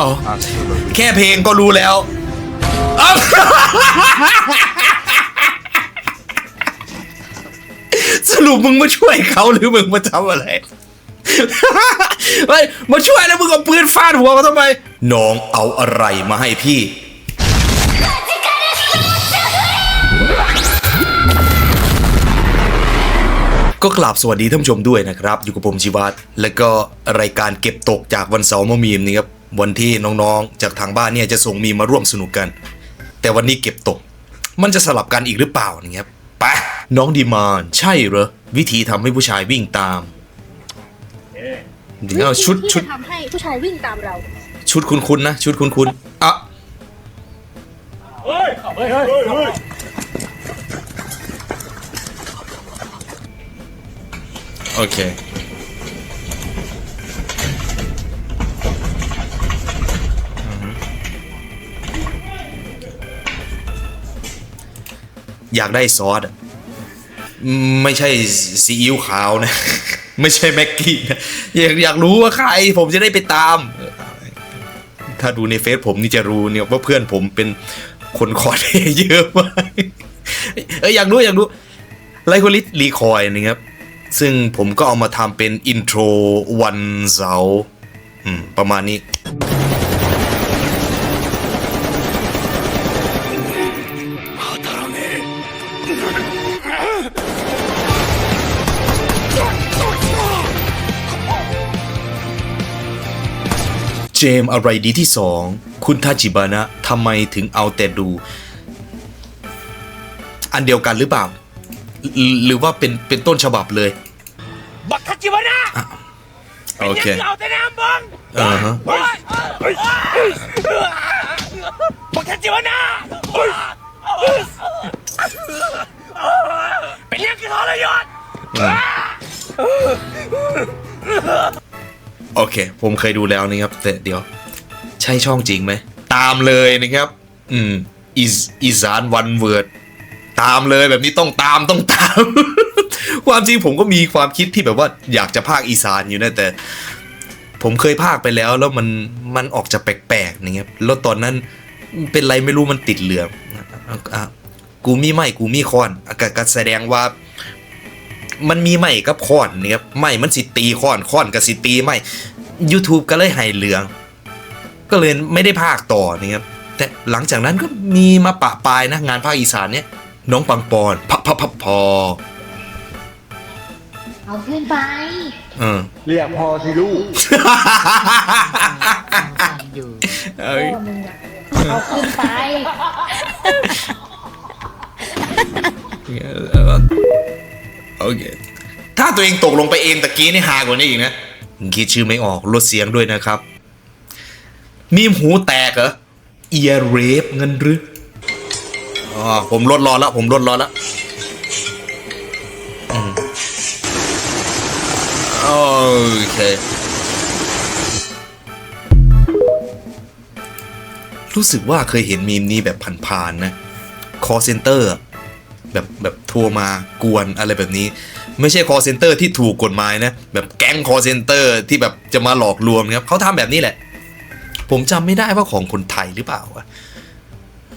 อ๋ออะแค่เพลงก็รู้แล้วเอ้าสรุปมึงมาช่วยเขาหรือมึงมาทำอะไรเฮ้ยมาช่วยแล้วมึงเอาปืนฟาดหัวเขาทำไม น้องเอาอะไรมาให้พี่ ก็กราบสวัสดีท่านผู้ชมด้วยนะครับ อยู่กับผมชิวัตรและก็รายการเก็บตกจากวันเสาร์มามีมนี่ครับ วันที่น้องๆ จากทางบ้านเนี่ยจะส่งมีมมาร่วมสนุกกัน แต่วันนี้เก็บตก มันจะสลับกันอีกหรือเปล่านี่ครับไปน้องดีมานใช่เหรอ วิธีทำให้ผู้ชายวิ่งตามเดี๋ยวชุดที่ชุดจะทำให้ผู้ชายวิ่งตามเรา ชุดคุ้นๆนะ ชุดคุ้นๆอะโอเค อยากได้ซอสอะไม่ใช่ซีอิ๊วขาวนะ ไม่ใช่แม็กกี้นะอยากอยากรู้ว่าใคร ผมจะได้ไปตาม ถ้าดูในเฟซผมนี่จะรู้เนี่ยว่าเพื่อนผมเป็นคนคอร์ดเยอะมากเอ้ยอยากรู้อยากรู้ไลโคลิสรีคอยนะครับ ซึ่งผมก็เอามาทำเป็นอินโทรวันเสาร์ประมาณนี้ จมส์อะไรดีที่สอง คุณทาจิบานะทำไมถึงเอาแต่ดู อันเดียวกันหรือเปล่า หรือหรือว่าเป็นเป็นต้นฉบับเลย บักทัจิวนะโอเคยังเอาแต่น้ำบังอ่าฮะบักทัจิวนะเป็นยังคือทรยศ โอเค ผมเคยดูแล้วนะครับ แต่เดี๋ยว ใช่ช่องจริงไหม ตามเลยนะครับ อืมอีสอีสานวันเวิร์ดตามเลยแบบนี้ต้องตามต้องตาม ความจริงผมก็มีความคิดที่แบบว่าอยากจะภาคอีสานอยู่นะแต่ ผมเคยภาคไปแล้วแล้วมันมันออกจะแปลกๆนะครับแล้วตอนนั้นเป็นไรไม่รู้มันติดเหลืองกูมีไม่กูมีคอนก็ก็แสดงว่า มันมีไม่กับค้อนนะครับไม่มันสิตีค้อนค้อนกับสิตีไม่ YouTube ก็เลยให้เหลือง ก็เลยไม่ได้ภาคต่อนะครับแต่หลังจากนั้นก็มีมาปะปายนะงานภาคอีสานเนี่ยน้องปังปอนพับพับพับพอเอาขึ้นไปเออเรียกพอสิลูกเอ้ยพ่อมึงอะเอาขึ้นไป โอเค ถ้าตัวเองตกลงไปเองตะกี้นี่ฮากว่านี้อีกนะคิดชื่อไม่ออกลดเสียงด้วยนะครับ มีมหูแตกเหรอเอียเรฟเงินหรืออ๋อผมลดรอแล้ว ผมลดรอแล้วอโอเค รู้สึกว่าเคยเห็นมีมนี้แบบผ่านๆนะ call center อะ แบบแบบโทรมากวนอะไรแบบนี้ ไม่ใช่ call center ที่ถูกกฎหมายนะ แบบแก๊ง call center ที่แบบจะมาหลอกลวงนะครับเขาทำแบบนี้แหละ ผมจำไม่ได้ว่าของคนไทยหรือเปล่าวะ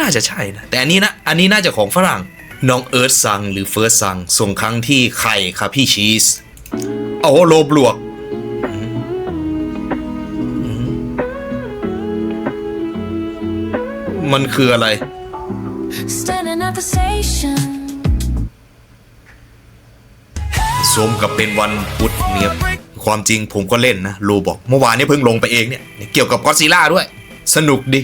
น่าจะใช่นะ แต่อันนี้นะอันนี้น่าจะของฝรั่งน้องเอิร์ธซังหรือเฟิร์สซังส่งครั้งที่ไข่ครับพี่ชีสโอ้โลบลวกมันคืออะไร Standing at the station. สมกับเป็นวันพุธเนี่ยความจริงผมก็เล่นนะโลบอกเมื่อวานนี้เพิ่งลงไปเองเนี่ย เกี่ยวกับก็อดซิลล่าด้วย สนุกดิ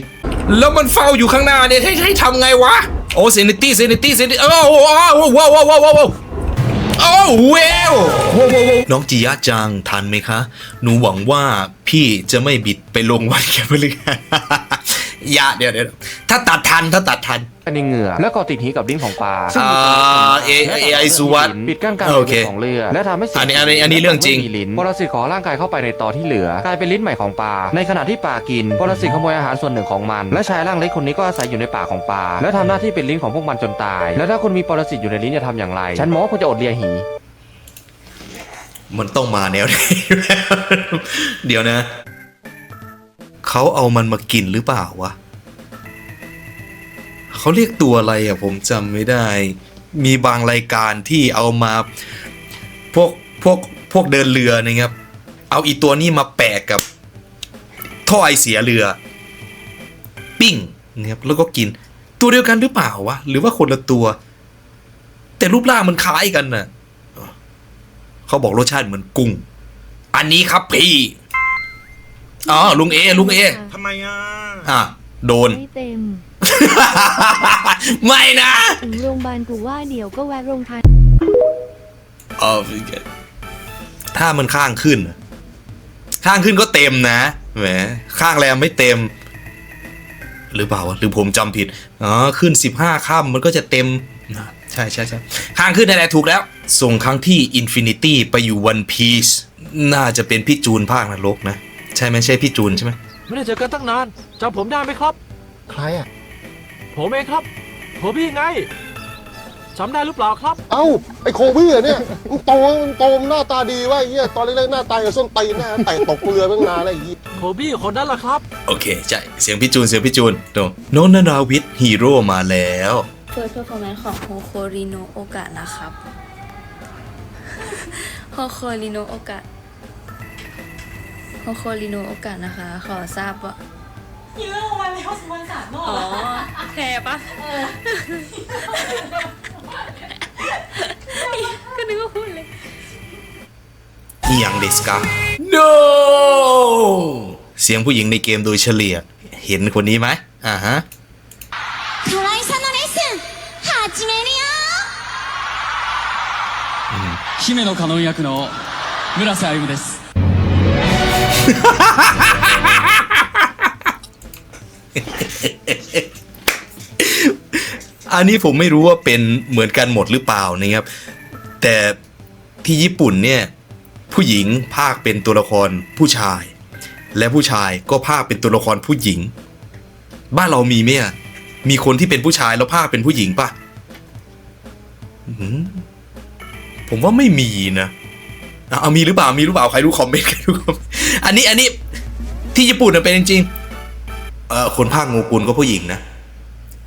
แล้วมันเฝ้าอยู่ข้างหน้าเนี่ยให้ให้ทำไงวะ โอ้เซนิตี้เซนิตี้เซนิตี้โอ้โหว้าวว้าวว้าวว้าวว้าวโอ้เวลน้องจียะจังทันไหมคะ หนูหวังว่าพี่จะไม่บิดไปลงวันแกพฤหัส อย่าเดี๋ยวเดี๋ยวถ้าตัดทันถ้าตัดทันในเหงื่อแล้วก็ติดหีกับลิ้นของปลาอ่าเอเอไอสุวัตปิดกั้นการโอเคของเรือและทำให้สิ่งอันนี้อันนี้อันนี้เรื่องจริง ไม่มีลิ้นปรสิตของร่างกายเข้าไปในตอที่เหลือกลายเป็นลิ้นใหม่ของปลาในขณะที่ปลากินปรสิตขโมยอาหารส่วนหนึ่งของมัน และชายร่างเล็กคนนี้ก็อาศัยอยู่ในปากของปลาและทำหน้าที่เป็นลิ้นของพวกมันจนตาย และถ้าคุณมีปรสิตอยู่ในลิ้นจะทำอย่างไร ฉันมองว่าคุณจะอดเลียหี มันต้องมาแนวนี้ เดี๋ยวนะค เขาเอามันมากินหรือเปล่าวะเขาเรียกตัวอะไรอะผมจำไม่ได้ มีบางรายการที่เอามาพวกพวกพวกเดินเรือนะครับ เอาอีตัวนี้มาแปะกับท่อไอเสียเรือ ปิ้งนะครับแล้วก็กินตัวเดียวกันหรือเปล่าวะหรือว่าคนละตัว แต่รูปร่างมันคล้ายกันน่ะเขาบอกรสชาติเหมือนกุ้ง อันนี้ครับพี่ อ๋อลุงเอลุงเอทำไมอะอะโดน ไม่เต็ม ไม่นะ ถึงโรงพยาบาลกูว่าเดี๋ยวก็แวะโรงทานเออถ้ามันข้างขึ้นน่ะข้างขึ้นก็เต็มนะแหมข้างแรมไม่เต็ม หรือเปล่าวะหรือผมจำผิดอ๋อขึ้นสิบห้าข้ามมันก็จะเต็มนะใช่ใช่ใช่ข้างขึ้นนั่นแหละถูกแล้ว ส่งครั้งที่ Infinity ไปอยู่ One Piece น่าจะเป็นพี่จูนภาคนรกนะ ใช่ไหมใช่พี่จูนใช่ไหมไม่ได้เจอกันตั้งนานจำผมได้ไหมครับ ใครอะ ผมเองครับ ผมพี่ไงจำได้หรือเปล่าครับ เอ้า ไอโคบี้เหรอเนี่ยมึงโตมึงโตมึงหน้าตาดีวะไอ้เหี้ยตอนเล็กๆหน้าตาอย่างส้นตีนแน่ไต่ตกเรือตั้งนานแล้วไอ้เหี้ยโคบี้คนนั้นแหละครับ โอเคใช่เสียงพี่จูนเสียงพี่จูนโนโนนานาวิทฮีโร่มาแล้วเฟิร์สเพอร์ฟอร์แมนซ์ของโฮโคริโนโอกะนะครับ โฮโคริโนโอกะ โฮโคริโนโอกะนะคะ ขอทราบว่าฮีโร่วันแล้วสมันสามอ๋อแพรปะก็นึกว่าพูดเลย นี่ยังเดสกา no เสียงผู้หญิงในเกมโดยเฉลี่ย เห็นคนนี้ไหมอ่าฮะ トライサのレッスン始めるよ姫野カノン役の村瀬歩です อันนี้ผมไม่รู้ว่าเป็นเหมือนกันหมดหรือเปล่านะครับ แต่ที่ญี่ปุ่นเนี่ย ผู้หญิงภาคเป็นตัวละครผู้ชาย และผู้ชายก็ภาคเป็นตัวละครผู้หญิง บ้านเรามีไหมอะมีคนที่เป็นผู้ชายแล้วภาคเป็นผู้หญิงปะผมว่าไม่มีนะเอาเอามีหรือเปล่ามีหรือเปล่าใครรู้คอมเมนต์ใครรู้คอมเมนต์ อันนี้อันนี้ที่ญี่ปุ่นเป็นจริงเออคนภาคงูกุลก็ผู้หญิงนะ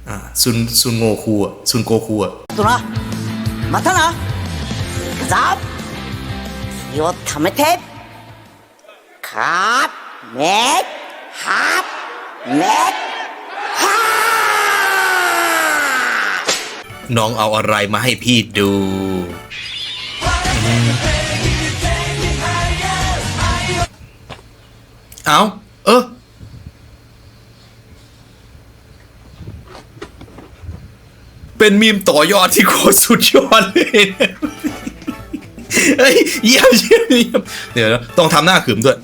อ่าซุนซุนโงคูอะซุนโกคูอะตัวนะมาท่านะจับยศทำไม่เทปครับเม็ดฮับเม็ดน้องเอาอะไรมาให้พี่ดู เอาเออ เป็นมีมต่อยอดที่โคตรสุดยอดเลยนะเฮ้ยเยี่ยมเยี่ยมเยี่ยมเดี๋ยวนะต้องทำหน้าขึมด้วย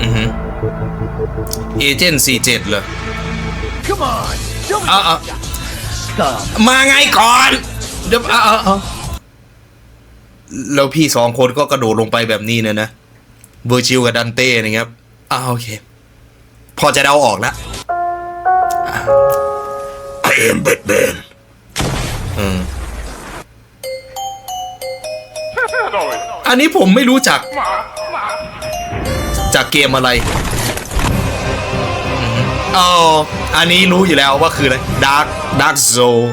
อือฮึเอเจนต์สี่เจ็ดเลยเอาเอามาไงก่อน เดี๋ยวเอาเอาเอาแล้วพี่สองคนก็กระโดดลงไปแบบนี้เนี่ยนะ เวอร์ชิลกับดันเต้นะครับอ่าโอเค พอจะเดาออกแล้ว I am Batman อืมอันนี้ผมไม่รู้จัก จากเกมอะไรอ๋ออันนี้รู้อยู่แล้วว่าคืออะไร Dark Dark Zone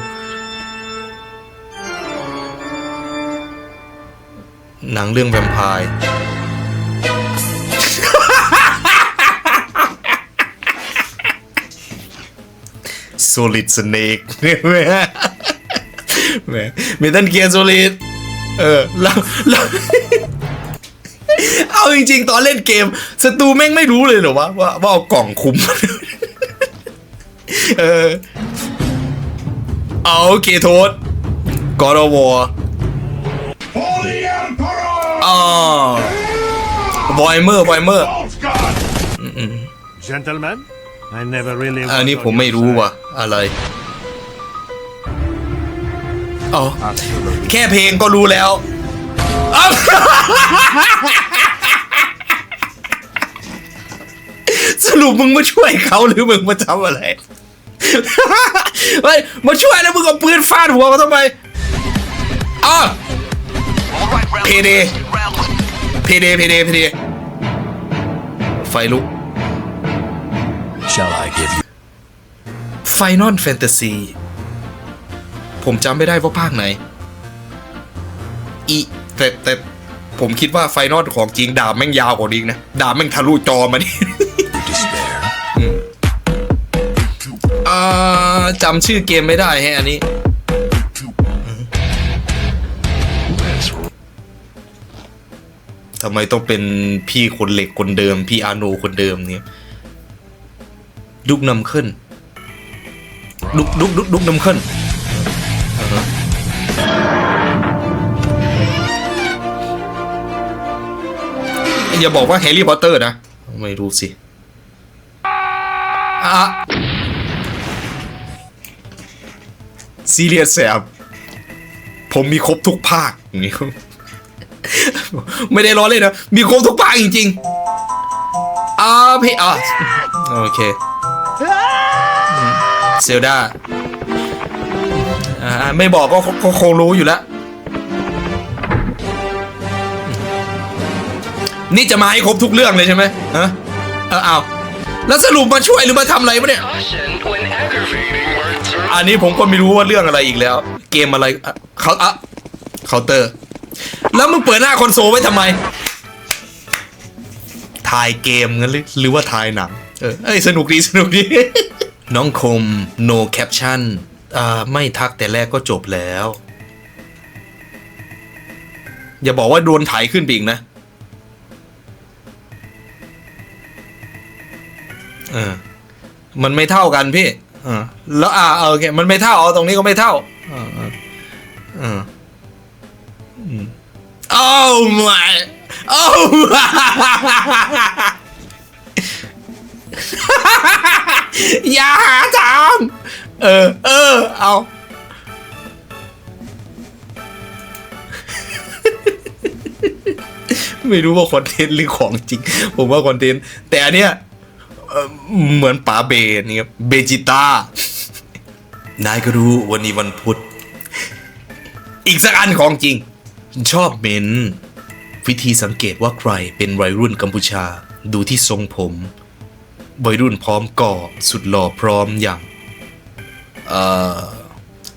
หนังเรื่องแวมไพร์ Solid Snake แหมแหมเมทัลเกียร์ Solid เออแล้วแล้วเอาจริงๆ ตอนเล่นเกมศัตรูแม่งไม่รู้เลยเหรอวะว่าว่าเอากล่องคุมเออ เอาโอเคโทษกอร์วอร์อ๋อบอยเมอร์บอยเมอร์ Gentlemen I never really อันนี้ผมไม่รู้ว่ะอะไรอ๋อแค่เพลงก็รู้แล้วสรุปมึงมาช่วยเขาหรือมึงมาทำอะไรเฮ้ยมาช่วยแล้วมึงเอาปืนฟาดหัวเขาทำไมอ้าวเพเดเพเดเพเดเพเดไฟลุก Shall I give you ไฟนอลแฟนตาซีผมจำไม่ได้ว่าภาคไหนอีแต่แต่ผมคิดว่าไฟนอลของจริงดาบแม่งยาวกว่านี้อีกนะ ดาบแม่งทะลุจอมาดิ despair? อ่าจำชื่อเกมไม่ได้แฮะอันนี้ Let's ทำไมต้องเป็นพี่คนเหล็กคนเดิม พี่อาโนคนเดิมเนี่ย ดุกนำขึ้น ดุกดุกดุกดุกนำขึ้นอ่าฮะอย่าบอกว่าแฮร์รี่พอตเตอร์นะ ไม่รู้สิอะซีเรียสแสบผมมีครบทุกภาคนี้ไม่ได้ล้อเล่นนะ มีครบทุกภาคจริงๆอ่าพี่อะโอเค เซลดาอ่าไม่บอกก็ก็คงรู้อยู่แล้ว นี่จะมาให้ครบทุกเรื่องเลยใช่ไหมฮะเออเอาแล้วสรุปมาช่วยหรือมาทำอะไรวะเนี่ย อันนี้ผมก็ไม่รู้ว่าเรื่องอะไรอีกแล้ว เกมอะไรอะเขาอะเคาน์เตอร์ แล้วมึงเปิดหน้าคอนโซลไว้ทำไม ถ่ายเกมงั้นหรือว่าถ่ายหนังเออเอ้สนุกดีสนุกดี น้องคม no caption อ่าไม่ทักแต่แรกก็จบแล้ว อย่าบอกว่าโดนถ่ายขึ้นไปอีกนะเออมันไม่เท่ากันพี่เออแล้วอ่าโอเคมันไม่เท่าเอาตรงนี้ก็ไม่เท่าเออเออเออ Oh my Oh อย่าหาทำเออ เออ เอาไม่รู้ว่าคอนเทนต์หรือของจริง ผมว่าคอนเทนต์ แต่อันเนี้ยเอ่อเหมือนป๋าเบนี่ครับเบจิต้านายก็รู้วันนี้วันพุธ อีกสักอันของจริง ชอบเมน วิธีสังเกตว่าใครเป็นวัยรุ่นกัมพูชา ดูที่ทรงผม วัยรุ่นพร้อมก่อสุดหล่อพร้อมอย่างเอ่อ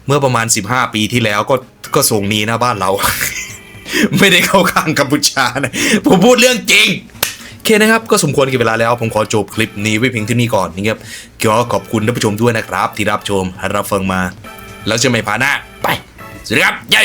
เมื่อประมาณ 15 ปีที่แล้วก็ก็ทรงนี้นะบ้านเรา ไม่ได้เข้าข้างกัมพูชานะผมพูดเรื่องจริงโอเคนะครับ ก็สมควรกับเวลาแล้ว ผมขอจบคลิปนี้ไว้เพียงที่นี้ก่อนนะครับก็ขอบคุณท่านผู้ชมด้วยนะครับ ที่รับชมรับฟังมา แล้วเจะไม่พาหน้า ไป สวัสดีครับ เย้